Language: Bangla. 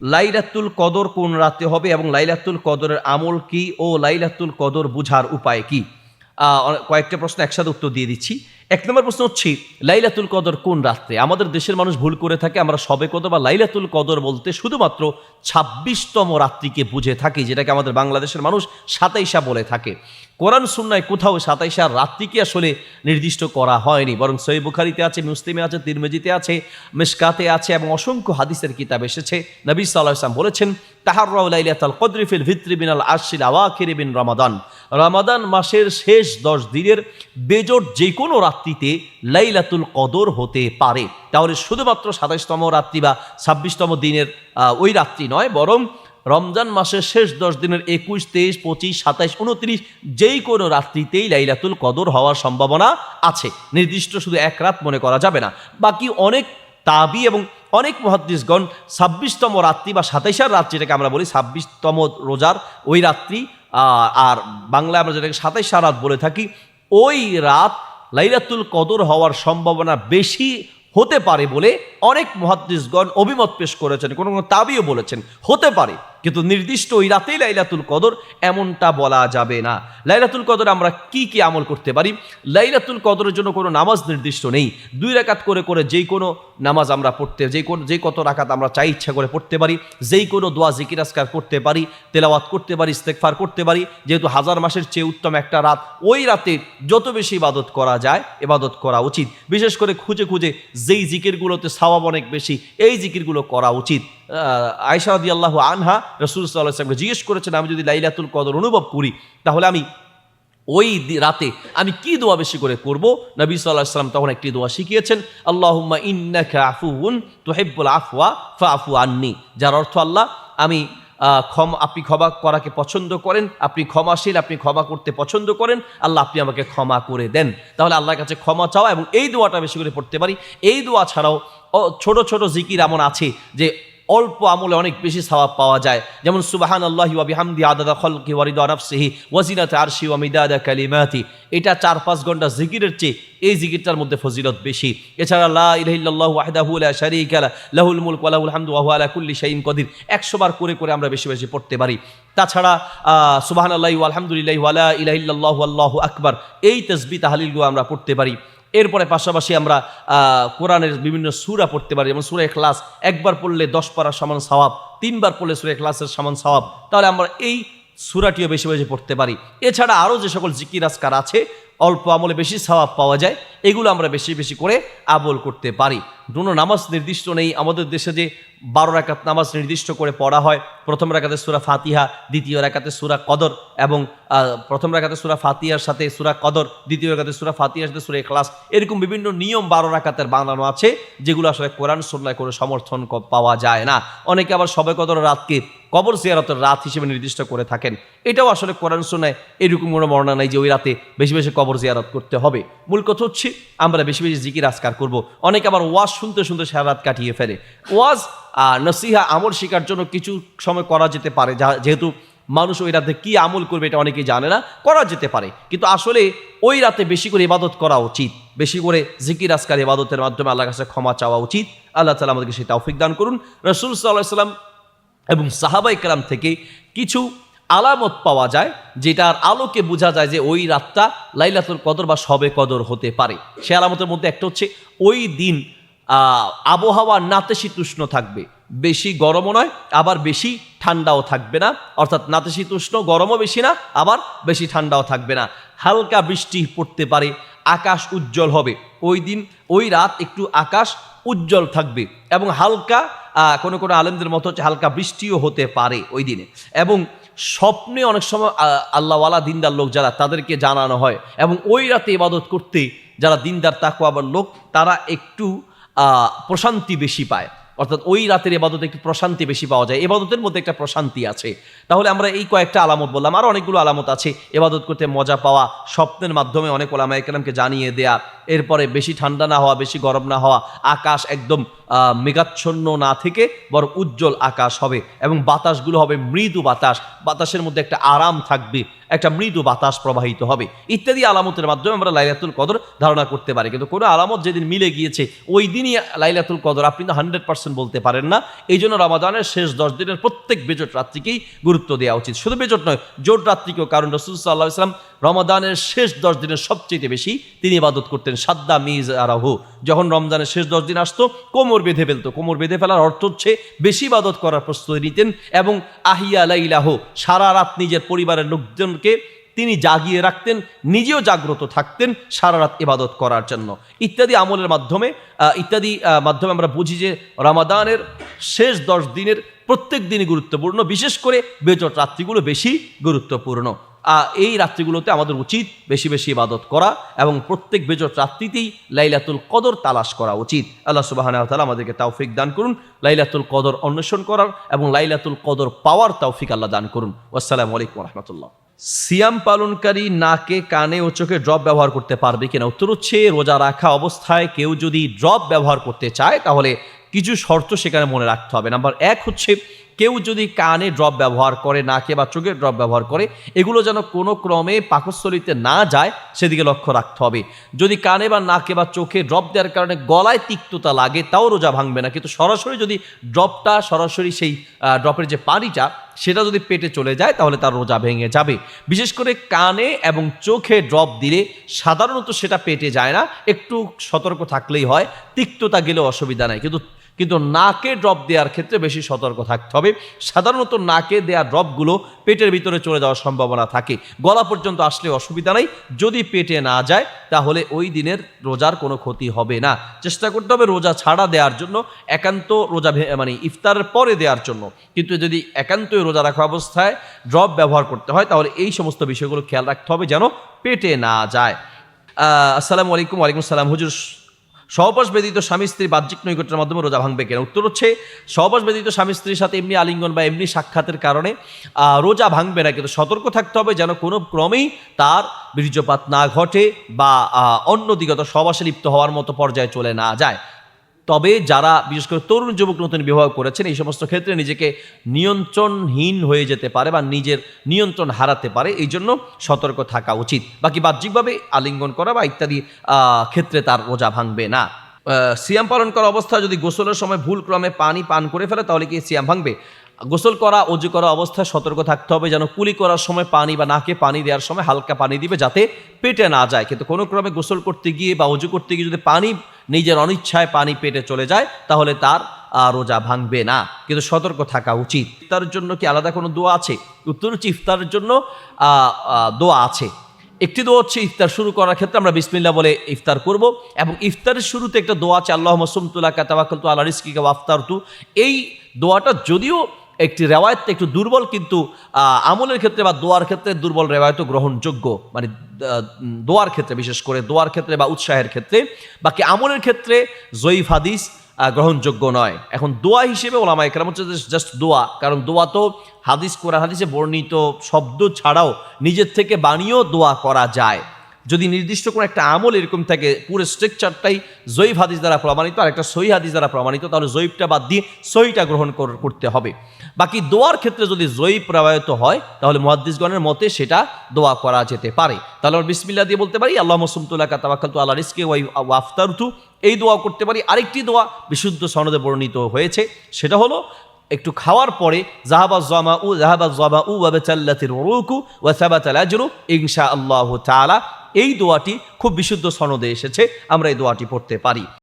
লাইলাতুল কদর কোন রাতে হবে এবং লাইলাতুল কদরের আমল কি ও লাইলাতুল কদর বুঝার উপায় কি? কয়েকটা প্রশ্ন একসাথে উত্তর দিয়ে দিচ্ছি। এক নম্বর প্রশ্ন হচ্ছে, লাইলাতুল কদর কোন রাত্রে? আমাদের দেশের মানুষ ভুল করে থাকে, আমরা সবে কদর বা লাইলাতুল কদর বলতে শুধুমাত্র ছাব্বিশতম রাত্রিকে বুঝে থাকি, যেটাকে আমাদের বাংলাদেশের মানুষ সাতাইশা বলে থাকে। কোরআন সুন্নায় কোথাও সাতাইশা রাত্রিকে আসলে নির্দিষ্ট করা হয়নি, বরং সই বুখারিতে আছে, মুসলিমে আছে, তিরমেজিতে আছে, মিসকাতে আছে এবং অসংখ্য হাদিসের কিতাব এসেছে। নবী সাল্লাহ ইসলাম বলেছেন তাহার লাইলাতাল কদরিফিল ভিত্রি বিনাল আশিল আওয়াখির বিন রমাদান। রমাদান মাসের শেষ দশ দিনের বেজোট যে কোনো রাত্রিতে লাইলাতুল কদর হতে পারে। তাহলে শুধুমাত্র সাতাইশতম রাত্রি বা ছাব্বিশতম দিনের ওই রাত্রি নয়, বরং রমজান মাসের শেষ দশ দিনের একুশ, তেইশ, পঁচিশ, সাতাইশ, উনত্রিশ যেই কোনো রাত্রিতেই লাইলাতুল কদর হওয়ার সম্ভাবনা আছে। নির্দিষ্ট শুধু এক রাত মনে করা যাবে না। বাকি অনেক তাবি এবং অনেক মহাদ্দিসগণ ছাব্বিশতম রাত্রি বা সাতাইশার রাত যেটাকে আমরা বলি ছাব্বিশতম রোজার ওই রাত্রি আর বাংলায় আমরা যেটাকে সাতাইশা রাত বলে থাকি, ওই রাত লাইরাতুল কদর হওয়ার সম্ভাবনা বেশি হতে পারে বলে অনেক মহাদ্দিসগণ অভিমত পেশ করেছেন, কোনো কোনো তাবিও বলেছেন, হতে পারে। কিন্তু নির্দিষ্ট ওই রাতেই লাইলাতুল কদর এমনটা বলা যাবে না। লাইলাতুল কদর আমরা কি কি আমল করতে পারি? লাইলাতুল কদরের জন্য কোনো নামাজ নির্দিষ্ট নেই। দুই রাকাত করে করে যেই কোনো নামাজ আমরা পড়তে, যেই কোনো যেই কত রাকাত আমরা চাই ইচ্ছা করে পড়তে পারি, যেই কোনো দোয়া, জিকির আসকার করতে পারি, তেলাওয়াত করতে পারি ইস্তেকফার করতে পারি, যেহেতু হাজার মাসের চেয়ে উত্তম একটা রাত, ওই রাতে যত বেশি ইবাদত করা যায়, ইবাদত করা উচিত। বিশেষ করে খুঁজে খুঁজে যেই জিকিরগুলোতে সওয়াব অনেক বেশি, এই জিকিরগুলো করা উচিত। আয়সা রাদি আল্লাহ আনহা রসুল সাল্লাহ সাল্লামকে জিজ্ঞেস করেছেন, আমি যদি লাইলাতুল কদর অনুভব করি, তাহলে আমি ওই রাতে আমি কি দোয়া বেশি করে করব? নবী সাল্লাহ সাল্লাম তখন একটি দোয়া শিখিয়েছেন, আল্লাহুম্মা ইন্নাকা আফুউন তুহিব্বুল আফওয়া ফাআফু আননি। যার অর্থ আল্লাহ, আমি ক্ষমা, আপনি ক্ষমা করাকে পছন্দ করেন, আপনি ক্ষমাশীল, আপনি ক্ষমা করতে পছন্দ করেন, আল্লাহ আপনি আমাকে ক্ষমা করে দেন। তাহলে আল্লাহর কাছে ক্ষমা চাওয়া এবং এই দোয়াটা বেশি করে পড়তে পারি। এই দোয়া ছাড়াও ছোট ছোট জিকির এমন আছে যে অল্প আমলে অনেক বেশি সওয়াব পাওয়া যায়। যেমন সুবাহান আল্লাহি ওয়া বিহামদি আদাদা খলকি ওয়ারিদা নাফসিহি ওয়াজিনাত আরশি ওয়া মিদাদা কালিমাতি। এটা চার পাঁচ ঘণ্টা জিকিরের চেয়ে এই জিকিরটার মধ্যে ফজিলত বেশি। এছাড়া, লা ইলাহা ইল্লাল্লাহু ওয়াহদাহু লা শারীকা লা, লাহুল মুলক ওয়া লাহুল হামদু ওয়া হুয়া আলা কুল্লি শাইইন কদির। 100 বার করে করে আমরা বেশি বেশি পড়তে পারি। তাছাড়া সুবহানাল্লাহি ওয়া আলহামদুলিল্লাহি ওয়া লা ইলাহা ইল্লাল্লাহু আল্লাহু আকবার। এই তাসবিহ তাহলিলগুলো আমরা পড়তে পারি। এরপরে পাশাপাশি আমরা কোরআনের বিভিন্ন সুরা পড়তে পারি, যেমন সুরে ক্লাস একবার পড়লে দশ পারার সমান স্বভাব তিনবার পড়লে সুরে ক্লাসের সমান স্বভাব তাহলে আমরা এই সুরাটিও বেশি বেশি পড়তে পারি। এছাড়া আরও যে সকল জিকির আজকার আছে অল্প আমলে বেশি সওয়াব পাওয়া যায়, এগুলো আমরা বেশি বেশি করে আমল করতে পারি। কোনো নামাজ নির্দিষ্ট নেই, আমাদের দেশে যে বারো রাকাত নামাজ নির্দিষ্ট করে পড়া হয়, প্রথম রাকাতে সুরা ফাতিহা, দ্বিতীয় রাকাতে সুরা কদর এবং প্রথম রাকাতে সুরা ফাতিহার সাথে সুরা কদর, দ্বিতীয় রাকাতে সুরা ফাতিহার সাথে সুরা ক্লাস এরকম বিভিন্ন নিয়ম বারো রাকাতের বানানো আছে, যেগুলো আসলে কোরআন সন্ন্যায় করে সমর্থন পাওয়া যায় না। অনেকে আবার সবে কদর রাতকে কবর জিয়ারতের রাত হিসেবে নির্দিষ্ট করে থাকেন। এটাও আসলে কোরআন সন্ন্যায় এরকম কোনো বর্ণনা নাই যে ওই রাতে বেশি বেশি কবর জিয়ারত করতে হবে। মূল কথা হচ্ছে, আমরা বেশি বেশি জিকির আজকার করব। অনেকে আবার ওয়াজ শুনতে শুনতে সারা রাত কাটিয়ে ফেলে। ওয়াজ নসিহা আমল শেখার জন্য কিছু সময় করা যেতে পারে যেহেতু মানুষ ওই রাতে কি আমল করবে এটা অনেকেই জানে না, করা যেতে পারে। কিন্তু আসলে ওই রাতে বেশি করে ইবাদত করা উচিত। বেশি করে জিকির আজকার ইবাদতের মাধ্যমে আল্লাহ কাছে ক্ষমা চাওয়া উচিত। আল্লাহ তালা আমাদেরকে সেই তৌফিক দান করুন। রসুল সাল্লাহ সাল্লাম এবং সাহাবাই কালাম থেকে কিছু আলামত পাওয়া যায়, যেটার আলোকে বোঝা যায় যে ওই রাতটা লাইলাতুল কদর বা সবে কদর হতে পারে। সে আলামতের মধ্যে একটা হচ্ছে, ওই দিন আবহাওয়া নাতিশীতোষ্ণ থাকবে। বেশি গরমও নয়, আবার বেশি ঠান্ডাও থাকবে না। অর্থাৎ নাতিশীতোষ্ণ গরমও বেশি না, আবার বেশি ঠান্ডাও থাকবে না। হালকা বৃষ্টি পড়তে পারে, আকাশ উজ্জ্বল হবে। ওই দিন, ওই রাত একটু আকাশ উজ্জ্বল থাকবে এবং হালকা কোনো কোনো আলেমদের মতো হচ্ছে হালকা বৃষ্টিও হতে পারে ওই দিনে। এবং স্বপ্নে অনেক সময় আল্লাহওয়ালা দিনদার লোক যারা, তাদেরকে জানানো হয়। এবং ওই রাতে ইবাদত করতে যারা দিনদার তাকুয়াবার লোক, তারা একটু প্রশান্তি বেশি পায়। অর্থাৎ ওই রাতের এবাদতে একটু প্রশান্তি বেশি পাওয়া যায়। এবাদতের মধ্যে একটা প্রশান্তি আছে। তাহলে আমরা এই কয়েকটা আলামত বললাম। আরও অনেকগুলো আলামত আছে। এবাদত করতে মজা পাওয়া, স্বপ্নের মাধ্যমে অনেক ওলামা একরামকে জানিয়ে দেয়া, এরপরে বেশি ঠান্ডা না হওয়া, বেশি গরম না হওয়া, আকাশ একদম মেঘাচ্ছন্ন না থেকে বড় উজ্জ্বল আকাশ হবে এবং বাতাসগুলো হবে মৃদু বাতাস। বাতাসের মধ্যে একটা আরাম থাকবে, একটা মৃদু বাতাস প্রবাহিত হবে। ইত্যাদি আলামতের মাধ্যমে আমরা লাইলাতুল কদর ধারণা করতে পারি। কিন্তু কোনো আলামত যেদিন মিলে গিয়েছে, ওই দিনই লাইলাতুল কদর। আপনি তো হান্ড্রেড পার্সেন্ট বলতে পারেন না। এই জন্য রমাদানের শেষ দশ দিনের প্রত্যেক বেজট রাত্রিকেই গুরুত্ব দেওয়া উচিত। শুধু বেজট নয়, জোট রাত্রিকেও। কারণ রসুল সাল্লাহ ইসলাম রমাদানের শেষ দশ দিনের সবচেয়ে বেশি তিনি ইবাদত করতেন সাদ্দা মিজ আরাহু। যখন রমজানের শেষ দশ দিন আসতো, কোমর বেঁধে ফেলতো। কোমর বেঁধে ফেলার অর্থ হচ্ছে বেশি ইবাদত করার প্রস্তুতি নিতেন এবং আহিয়া লাইলাহ, সারা রাত নিজের পরিবারের লোকজনকে তিনি জাগিয়ে রাখতেন, নিজেও জাগ্রত থাকতেন সারা রাত ইবাদত করার জন্য। ইত্যাদি আমলের মাধ্যমে ইত্যাদি মাধ্যমে আমরা বুঝি যে রমাদানের শেষ দশ দিনের প্রত্যেক দিনই গুরুত্বপূর্ণ, বিশেষ করে বেজট রাত্রিগুলো বেশি গুরুত্বপূর্ণ। এই রাত্রিগুলোতে আমাদের উচিত বেশি বেশি ইবাদত করা এবং প্রত্যেক বেজট রাত্রিতেই লাইলাতুল কদর তালাশ করা উচিত। আল্লাহ সুবাহ আমাদেরকে তাওফিক দান করুন, লাইলাতুল কদর অন্বেষণ করার এবং লাইলাতুল কদর পাওয়ার তাওফিক আল্লাহ দান করুন। আসসালামু আলাইকুম রহমতুল্লাহ। সিয়াম পালনকারী নাকে কানে ও চোখে ড্রপ ব্যবহার করতে পারবে কিনা উত্তর হচ্ছে, রোজা রাখা অবস্থায় কেউ যদি ড্রপ ব্যবহার করতে চায়, তাহলে কিছু শর্ত সেখানে মনে রাখতে হবে। নাম্বার এক হচ্ছে কেউ যদি কানে ড্রপ ব্যবহার করে, নাকে বা চোখের ড্রপ ব্যবহার করে, এগুলো যেন কোনো ক্রমে পাকস্থলিতে না যায়, সেদিকে লক্ষ্য রাখতে হবে। যদি কানে বা নাকে বা চোখে ড্রপ দেওয়ার কারণে গলায় তিক্ততা লাগে, তাও রোজা ভাঙবে না। কিন্তু সরাসরি যদি ড্রপটা সরাসরি সেই ড্রপের যে পানিটা সেটা যদি পেটে চলে যায়, তাহলে তার রোজা ভেঙে যাবে। বিশেষ করে কানে এবং চোখে ড্রপ দিলে সাধারণত সেটা পেটে যায় না। একটু সতর্ক থাকলেই হয়, তিক্ততা গেলে অসুবিধা নাই। কিন্তু কিন্তু নাকে ড্রপ দেওয়ার ক্ষেত্রে বেশি সতর্ক থাকতে হবে। সাধারণত নাকে দেওয়া ড্রপগুলো পেটের ভিতরে চলে যাওয়ার সম্ভাবনা থাকে। গলা পর্যন্ত আসলে অসুবিধা নাই। যদি পেটে না যায়, তাহলে ওই দিনের রোজার কোনো ক্ষতি হবে না। চেষ্টা করতে হবে রোজা ছাড়া দেওয়ার জন্য, একান্ত রোজা মানে ইফতারের পরে দেওয়ার জন্য। কিন্তু যদি একান্তই রোজা রাখা অবস্থায় ড্রপ ব্যবহার করতে হয় তাহলে এই সমস্ত বিষয়গুলো খেয়াল রাখতে হবে যেন পেটে না যায়। আসসালামু আলাইকুম ওয়ালাইকুম সালাম হুজুর সহবাস ব্যতীত স্বামী স্ত্রী বাহ্যিক নৈকট্যের মাধ্যমে রোজা ভাঙবে কেন? উত্তর হচ্ছে সহবাস ব্যতীত স্বামী স্ত্রীর সাথে এমনি আলিঙ্গন বা এমনি সাক্ষাতের কারণে রোজা ভাঙবে না কিন্তু সতর্ক থাকতে হবে যেন কোনো ক্রমেই তার বীর্যপাত না ঘটে বা আহ, অন্য দিগত সহবাসে লিপ্ত হওয়ার মতো পর্যায়ে চলে না যায়। তবে যারা, বিশেষ করে তরুণ যুবক নতুন বিবাহ করেছেন, এই সমস্ত ক্ষেত্রে নিজেকে নিয়ন্ত্রণহীন হয়ে যেতে পারে বা নিজের নিয়ন্ত্রণ হারাতে পারে, এই জন্য সতর্ক থাকা উচিত। বাকি বাহ্যিকভাবে আলিঙ্গন করা বা ইত্যাদি ক্ষেত্রে তার রোজা ভাঙবে না। সিয়াম পালন করা অবস্থা যদি গোসলের সময় ভুল ক্রমে পানি পান করে ফেলে, তাহলে কি সিয়াম ভাঙবে? গোসল করা অজু করা অবস্থায় সতর্ক থাকতে হবে যেন কুলি করার সময় পানি বা নাকে পানি দেওয়ার সময় হালকা পানি দিবে যাতে পেটে না যায়। কিন্তু কোনো ক্রমে গোসল করতে গিয়ে বা অজু করতে গিয়ে যদি পানি, নিজের অনিচ্ছায় পানি পেটে চলে যায়, তাহলে তার রোজা ভাঙবে না। কিন্তু সতর্ক থাকা উচিত। তার জন্য কি আলাদা কোনো দোয়া আছে? উত্তর হচ্ছে ইফতারের জন্য দোয়া আছে। একটি দোয়া হচ্ছে ইফতার শুরু করার ক্ষেত্রে আমরা বিসমিল্লা বলে ইফতার করব এবং ইফতারের শুরুতে একটা দোয়া আছে আল্লাহ মসুমতুল্লাহ কাতাবাকল তু আল্লাহ রিস্কিকা ওয়াফতার তু এই দোয়াটা যদিও একটি রেওয়ায়ত, একটু দুর্বল কিন্তু আমলের ক্ষেত্রে বা দোয়ার ক্ষেত্রে দুর্বল রেওয়ায়ত গ্রহণযোগ্য। মানে দোয়ার ক্ষেত্রে, বিশেষ করে দোয়ার ক্ষেত্রে বা উৎসাহের ক্ষেত্রে। বাকি আমলের ক্ষেত্রে জয়ীফ হাদিস গ্রহণযোগ্য নয়। এখন দোয়া হিসেবে ওলামা একরাম হচ্ছে জাস্ট দোয়া। কারণ দোয়া তো হাদিস, কোরআন হাদিসে বর্ণিত শব্দ ছাড়াও নিজের থেকে বানিয়েও দোয়া করা যায়। যদি নির্দিষ্ট কোনো একটা আমল এরকম থাকে, পুরো স্ট্রাকচারটাই জয়ীফ হাদিস দ্বারা প্রমাণিত আর একটা সহি হাদিস দ্বারা প্রমাণিত, তাহলে জৈবটা বাদ দিয়ে সহিটা গ্রহণ কর- করতে হবে। বাকি দোয়ার ক্ষেত্রে যদি জয়ীফ প্রবাহিত হয়, তাহলে মহাদ্দিসগণের মতে সেটা দোয়া করা যেতে পারে। তাহলে আমরা বিসমিল্লা দিয়ে বলতে পারি আল্লাহ মসুমতুল্লাহ কাতাবাকাল তু আল্লাহ রিস্কে ওয়াই আফতারতু। এই দোয়া করতে পারি। আরেকটি দোয়া বিশুদ্ধ সনদে বর্ণিত হয়েছে, সেটা হলো একটু খাওয়ার পরে জাহাবা জামা উ জাহাবা জামা উ ওয়াবাতাল্লাতির রুকু ওয়া সাবাতাল আজরু ইনশা আল্লাহ তাআলা এই দোয়াটি খুব বিশুদ্ধ সনদে এসেছে আমরা এই দোয়াটি পড়তে পারি।